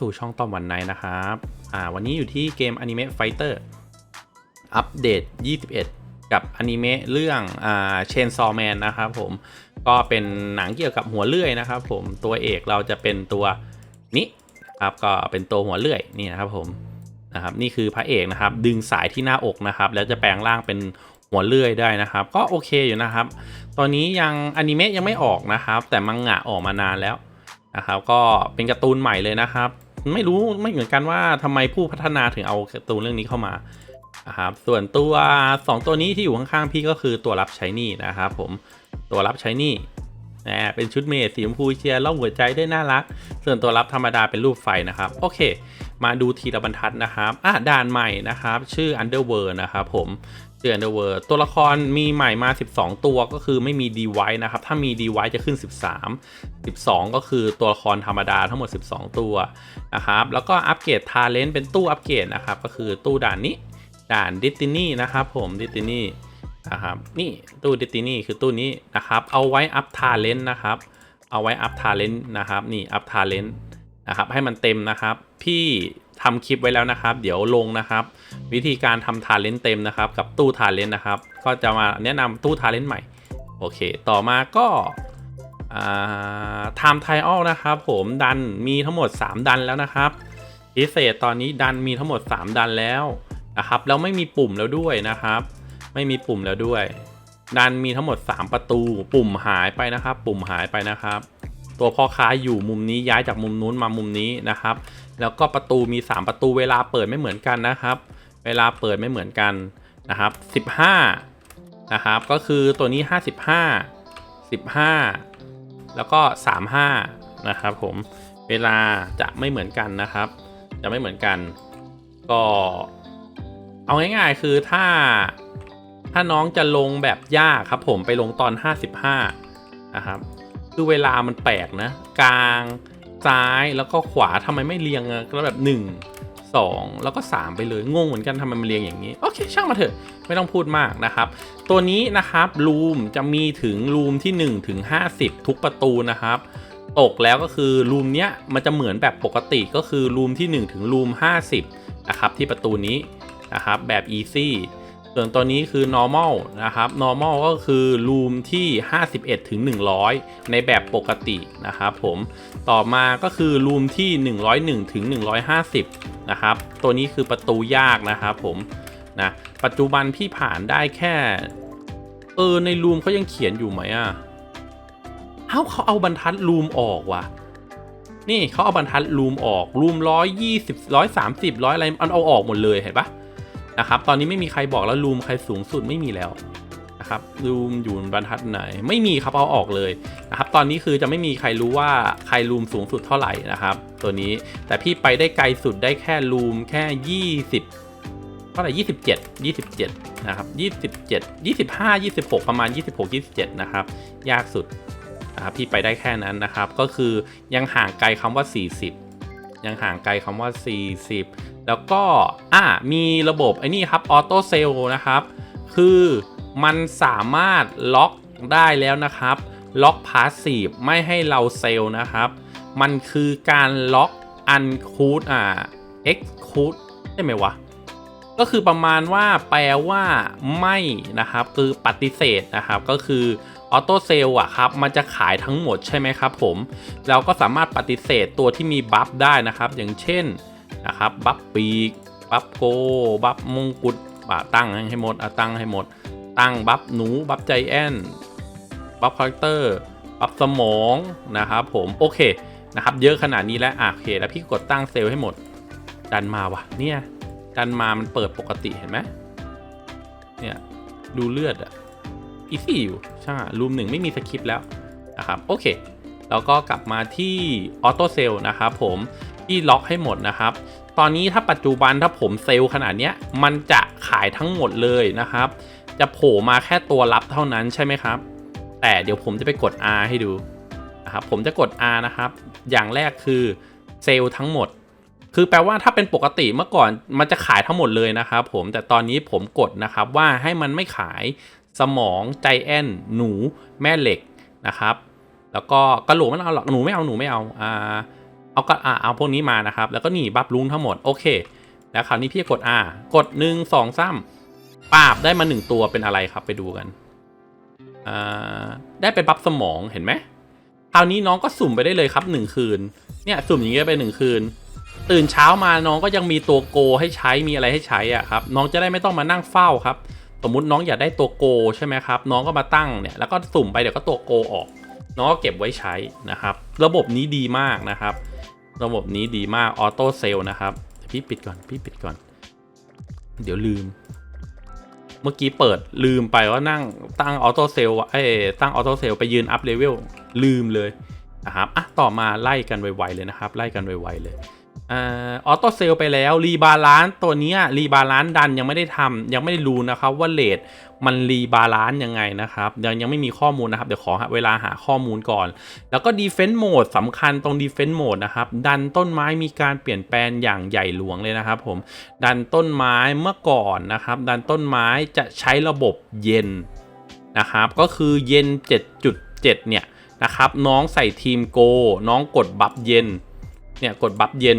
สู่ช่องตอมวันไนนะครับ อ่า วันนี้อยู่ที่เกม Anime Fighter อัปเดต 21 กับอนิเมะเรื่องอ่า Chainsaw Man นะครับผม ก็เป็นหนังเกี่ยวกับหัวเลื่อยนะครับผม ตัวเอกเราจะเป็นตัวนี้ครับ ก็เป็นตัวหัวเลื่อยนี่นะครับผม นะครับ นี่คือพระเอกนะครับ ดึงสายที่หน้าอกนะครับ แล้วจะแปลงร่างเป็นหัวเลื่อยได้นะครับ ก็โอเคอยู่นะครับ ตอนนี้ยังอนิเมะยังไม่ออกนะครับ แต่มังงะออกมานานแล้วนะครับก็เป็นการ์ตูนใหม่เลยนะครับ ไม่รู้ไม่เหมือนกันว่าทำไมผู้พัฒนาถึงเอาตูนเรื่องนี้เข้ามานะครับส่วนตัว 2 ตัวนี้ที่อยู่ข้างๆพี่ก็คือตัวรับใช้นี่นะครับผมตัวรับใช้นี่นะเป็นชุดเมดสีชมพูเชียร์ล่องหัวใจได้น่ารัก ส่วนตัวรับธรรมดาเป็นรูปไฟนะครับ โอเค มาดูทีละบรรทัดนะครับอะด่านใหม่นะครับ ชื่อ Underworld นะครับผม ชื่อ Underworld ตัวละครมีใหม่มา 12 ตัวก็คือไม่มี d e v i c e นะครับ ถ้ามี d e v i c e จะขึ้น 13 12 ก็คือตัวละครธรรมดาทั้งหมด 12 ตัวนะครับ แล้วก็อัปเกรดทาเลนต์เป็นตู้อัปเกรดนะครับ ก็คือตู้ด่านนี้ ด่านดิสตินี่นะครับผมดิสตินี่นะครับ นี่ตู้ดิสตินี่คือตู้นี้นะครับ เอาไว้อัพทาเลนต์นะครับ เอาไว้อัพทาเลนต์นะครับ นี่อัพทาเลนต์นะครับ ให้มันเต็มนะครับ พี่ ทำคลิปไว้แล้วนะครับ เดี๋ยวลงนะครับ วิธีการทำทาเลนต์เต็มนะครับ กับตู้ทาเลนต์นะครับ ก็จะมาแนะนำตู้ทาเลนต์ใหม่ โอเค ต่อมาก็ไทม์ไทออลนะครับ ผมดันมีทั้งหมด 3 ดันแล้วนะครับ พิเศษตอนนี้ดันมีทั้งหมด 3 ดันแล้วนะครับ แล้วไม่มีปุ่มแล้วด้วยนะครับ ไม่มีปุ่มแล้วด้วย ดันมีทั้งหมด 3 ประตู ปุ่มหายไปนะครับ ปุ่มหายไปนะครับ ตัวพ่อค้าอยู่มุมนี้ย้ายจากมุมนู้นมามุมนี้นะครับ แล้วก็ประตูมี 3 ประตูเวลาเปิดไม่เหมือนกันนะครับ เวลาเปิดไม่เหมือนกันนะครับ 15 นะครับ ก็คือตัวนี้ 55 15 แล้วก็ 35 นะครับผมเวลาจะไม่เหมือนกันนะครับ จะไม่เหมือนกัน ก็เอาง่ายๆคือถ้าถ้าน้องจะลงแบบยากครับผมไปลงตอน 55 นะครับ คือเวลามันแปลกนะ กลางซ้ายแล้วก็ขวาทำไมไม่เรียงอะแล้วแบบ 1 2 แล้วก็ 3 ไปเลยงงเหมือนกันทำไมมันเรียงอย่างนี้ โอเคช่างมาเถอะ ไม่ต้องพูดมากนะครับ ตัวนี้นะครับรูมจะมีถึงรูมที่ 1 ถึง 50 ทุกประตูนะครับตกแล้วก็คือรูมเนี้ยมันจะเหมือนแบบปกติก็คือรูมที่ 1 ถึงรูม50นะครับที่ประตูนี้นะครับแบบ easy ส่วนตัวนี้คือ normal นะครับ normal ก็คือรูมที่ 51 ถึง 100 ในแบบปกตินะครับผม ต่อมาก็คือรูมที่ 101 ถึง 150 นะครับ ตัวนี้คือประตูยากนะครับผม นะ ปัจจุบันพี่ผ่านได้แค่ เออ ในรูมเขายังเขียนอยู่ไหมอะเอ้าเขาเอาบรรทัดรูมออกว่ะนี่เขาเอาบรรทัดรูมออกรูมร้อยยี่สิบร้อยสามสิบร้อยอะไรมันเอาออกหมดเลยเห็นปะ นะครับ ตอนนี้ไม่มีใครบอกแล้วรูมใครสูงสุดไม่มีแล้วนะครับรูมอยู่บรรทัดไหน ไม่มีครับเอาออกเลยนะครับ ตอนนี้คือจะไม่มีใครรู้ว่าใครรูมสูงสุดเท่าไหร่นะครับ ตัวนี้แต่พี่ไปได้ไกลสุดได้แค่รูมแค่ 20เท่าไหร่ยี่สิบเจ็ดยี่สิบเจ็ดนะครับยี่สิบเจ็ดยี่สิบห้ายี่สิบหกประมาณยี่สิบหกยี่สิบเจ็ดนะครับ ยากสุดนะครับพี่ไปได้แค่นั้นนะครับ ก็คือยังห่างไกลคำว่า 40 ยังห่างไกลคำว่า 40 แล้วก็อ่ามีระบบไอ้นี่ครับออโต้เซลนะครับ คือมันสามารถล็อกได้แล้วนะครับ ล็อกพาสซีฟไม่ให้เราเซลล์นะครับ มันคือการล็อกอันคูดอ่า x คูดใช่ไหมวะก็คือประมาณว่าแปลว่าไม่นะครับ คือปฏิเสธนะครับ ก็คือออโต้เซลล์อะครับ มันจะขายทั้งหมดใช่ไหมครับผม เราก็สามารถปฏิเสธตัวที่มีบัฟได้นะครับ อย่างเช่น นะครับ บัฟปีก บัฟโก บัฟมงกุฎอะตั้งให้หมดอะตั้งให้หมด ตั้งบัฟหนู บัฟใจแอนบัฟคาแรคเตอร์ บัฟสมองนะครับผม โอเคนะครับ เยอะขนาดนี้แล้วอะโอเค แล้วพี่กดตั้งเซลล์ให้หมด ดันมาวะเนี่ย ดันมามันเปิดปกติเห็นไหมเนี่ย ดูเลือดอะอีซี่อยู่ใช่รูมหนึ่งไม่มีสคริปต์แล้วนะครับ โอเค แล้วก็กลับมาที่ออโต้เซลล์นะครับผม ที่ล็อกให้หมดนะครับ ตอนนี้ถ้าปัจจุบันถ้าผมเซลล์ขนาดเนี้ยมันจะขายทั้งหมดเลยนะครับ จะโผล่มาแค่ตัวรับเท่านั้นใช่ไหมครับ แต่เดี๋ยวผมจะไปกด R ให้ดูนะครับผมจะกด R นะครับ อย่างแรกคือเซลล์ทั้งหมด คือแปลว่าถ้าเป็นปกติเมื่อก่อนมันจะขายทั้งหมดเลยนะครับผมแต่ตอนนี้ผมกดนะครับว่าให้มันไม่ขายสมองใจแอนหนูแม่เหล็กนะครับ แล้วก็กระโหลกไม่เอาหรอกหนูไม่เอาหนูไม่เอาอ่า เอาก็อ่าเอาพวกนี้มานะครับ แล้วก็นี่บัฟลุงทั้งหมดโอเค แล้วคราวนี้พี่กด R กดหนึ่งสองสามปาบได้มาหนึ่งตัวเป็นอะไรครับไปดูกันอ่าได้เป็นบัฟสมองเห็นไหมคราวนี้น้องก็สุ่มไปได้เลยครับหนึ่งคืน เนี่ยสุ่มอย่างเงี้ยไปหนึ่งคืน ตื่นเช้ามาน้องก็ยังมีตัวโกให้ใช้มีอะไรให้ใช้อะครับน้องจะได้ไม่ต้องมานั่งเฝ้าครับ สมมุติน้องอยากได้ตัวโกใช่ไหมครับ น้องก็มาตั้งเนี่ยแล้วก็สุ่มไปเดี๋ยวก็ตัวโกออก น้องก็เก็บไว้ใช้นะครับ ระบบนี้ดีมากนะครับ ระบบนี้ดีมากออโต้เซลนะครับพี่ปิดก่อนพี่ปิดก่อน เดี๋ยวลืม เมื่อกี้เปิดลืมไปว่านั่งตั้งออโต้เซลไอ้ตั้งออโต้เซลไปยืนอัพเลเวลลืมเลยนะครับอะต่อมาไล่กันไวๆเลยนะครับ ไล่กันไวๆเลย ออโต้เซลไปแล้วรีบาลานซ์ตัวนี้รีบาลานซ์ดันยังไม่ได้ทำยังไม่ได้รู้นะครับว่าเลทมันรีบาลานซ์ยังไงนะครับยังยังไม่มีข้อมูลนะครับ เดี๋ยวขอเวลาหาข้อมูลก่อน แล้วก็ Defense Mode สำคัญตรง Defense Mode นะครับ ดันต้นไม้มีการเปลี่ยนแปลงอย่างใหญ่หลวงเลยนะครับผมดันต้นไม้เมื่อก่อนนะครับ ดันต้นไม้จะใช้ระบบเย็นนะครับ ก็คือเย็น 7.7 เนี่ยนะครับน้องใส่ทีมโก น้องกดบัฟเย็น เนี่ยกดบัฟเย็น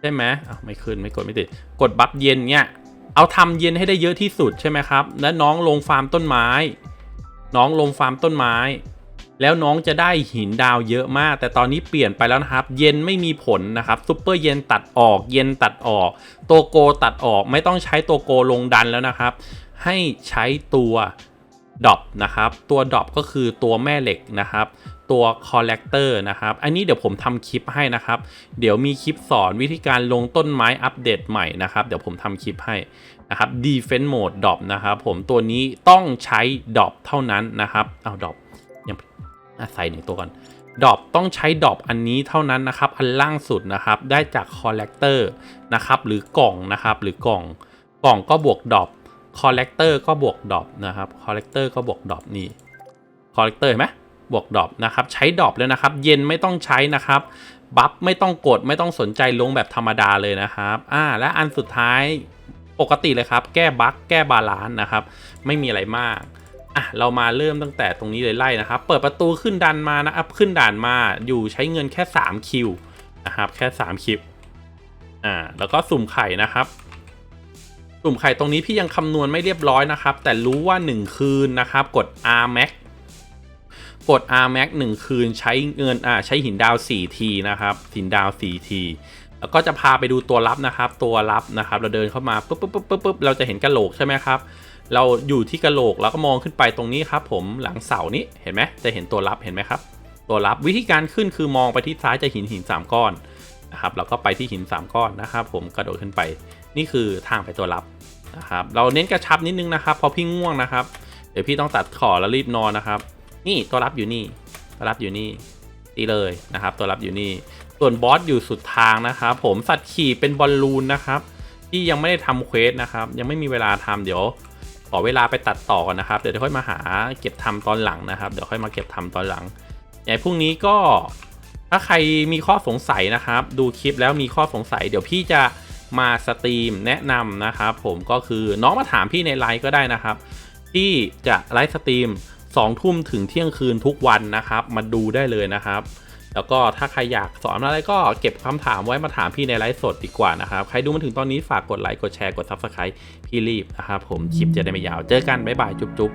ใช่ไหมอ้าวไม่ขึ้นไม่กดไม่ติดกดบัฟเย็นเนี่ยเอาทำเย็นให้ได้เยอะที่สุดใช่ไหมครับ และน้องลงฟาร์มต้นไม้ น้องลงฟาร์มต้นไม้ แล้วน้องจะได้หินดาวเยอะมาก แต่ตอนนี้เปลี่ยนไปแล้วนะครับ เย็นไม่มีผลนะครับซูเปอร์เย็นตัดออก เย็นตัดออกตัวโกตัดออกไม่ต้องใช้ตัวโกลงดันแล้วนะครับ ให้ใช้ตัวดอปนะครับ ตัวดอปก็คือตัวแม่เหล็กนะครับ ตัวคอลเลกเตอร์นะครับ อันนี้เดี๋ยวผมทำคลิปให้นะครับ เดี๋ยวมีคลิปสอนวิธีการลงต้นไม้อัปเดตใหม่นะครับ เดี๋ยวผมทำคลิปให้นะครับ defense mode drop นะครับผมตัวนี้ต้องใช้ drop เท่านั้นนะครับเอา drop ยังอะใส่หนึ่งตัวก่อนดอปต้องใช้ดอปอันนี้เท่านั้นนะครับ อันล่างสุดนะครับ ได้จากคอลเลกเตอร์นะครับ หรือกล่องนะครับ หรือกล่อง กล่องก็บวกดอปคอลเลกเตอร์ก็บวกดอปนะครับ คอลเลกเตอร์ก็บวกดอปนี่ คอลเลกเตอร์เห็นไหม บวกดอปนะครับใช้ดอปเลยนะครับ เย็นไม่ต้องใช้นะครับบัฟไม่ต้องกดไม่ต้องสนใจลงแบบธรรมดาเลยนะครับอ่าและอันสุดท้ายปกติเลยครับ แก้บั๊กแก้บาลานซ์นะครับ ไม่มีอะไรมากอะเรามาเริ่มตั้งแต่ตรงนี้เลยไล่นะครับ เปิดประตูขึ้นดันมานะอัพขึ้นด่านมาอยู่ใช้เงินแค่ 3 คิวนะครับแค่ 3 คิวอ่าแล้วก็สุ่มไข่นะครับสุ่มไข่ตรงนี้พี่ยังคำนวณไม่เรียบร้อยนะครับ แต่รู้ว่า 1 คืนนะครับ กด R Max กด R Max 1 คืนใช้เงินอ่าใช้หินดาว 4 ทีนะครับหินดาว 4 ทีแล้วก็จะพาไปดูตัวรับนะครับ ตัวรับนะครับ เราเดินเข้ามาปุ๊บปุ๊บปุ๊บปุ๊บปุ๊บเราจะเห็นกระโหลกใช่ไหมครับ เราอยู่ที่กระโหลกแล้วก็มองขึ้นไปตรงนี้ครับ ผมหลังเสานี้เห็นไหมจะเห็นตัวรับเห็นไหมครับ ตัวรับวิธีการขึ้นคือมองไปที่ซ้ายจะหินหิน 3 ก้อนนะครับเราก็ไปที่หิน 3 ก้อนนะครับ ผมกระโดดขึ้นไป นี่คือทางไปตัวรับนะครับ เราเน้นกระชับนิดนึงนะครับเพราะพี่ง่วงนะครับเดี๋ยวพี่ต้องตัดขอแล้วรีบนอนนะครับ นี่ตัวรับอยู่นี่ตัวรับอยู่นี่ตีเลยนะครับ ตัวรับอยู่นี่ ส่วนบอสอยู่สุดทางนะครับผมสัตว์ขี่เป็นบอลลูนนะครับ ที่ยังไม่ได้ทำเควสนะครับ ยังไม่มีเวลาทำเดี๋ยวขอเวลาไปตัดต่อก่อนนะครับ เดี๋ยวค่อยมาหาเก็บทำตอนหลังนะครับ เดี๋ยวค่อยมาเก็บทำตอนหลังอย่างพรุ่งนี้ก็ถ้าใครมีข้อสงสัยนะครับ ดูคลิปแล้วมีข้อสงสัย เดี๋ยวพี่จะมาสตรีมแนะนำนะครับ ผมก็คือน้องมาถามพี่ในไลฟ์ก็ได้นะครับ ที่จะไลฟ์สตรีม 2 ทุ่มถึงเที่ยงคืนทุกวันนะครับ มาดูได้เลยนะครับ แล้วก็ถ้าใครอยากสอนอะไรก็เก็บคำถามไว้มาถามพี่ในไลฟ์สดดีกว่านะครับ ใครดูมาถึงตอนนี้ฝากกดไลค์กดแชร์กด Subscribe พี่รีบนะครับผมคลิปจะได้ไม่ยาวเจอกันบ๊ายบายจุ๊บจุ๊บ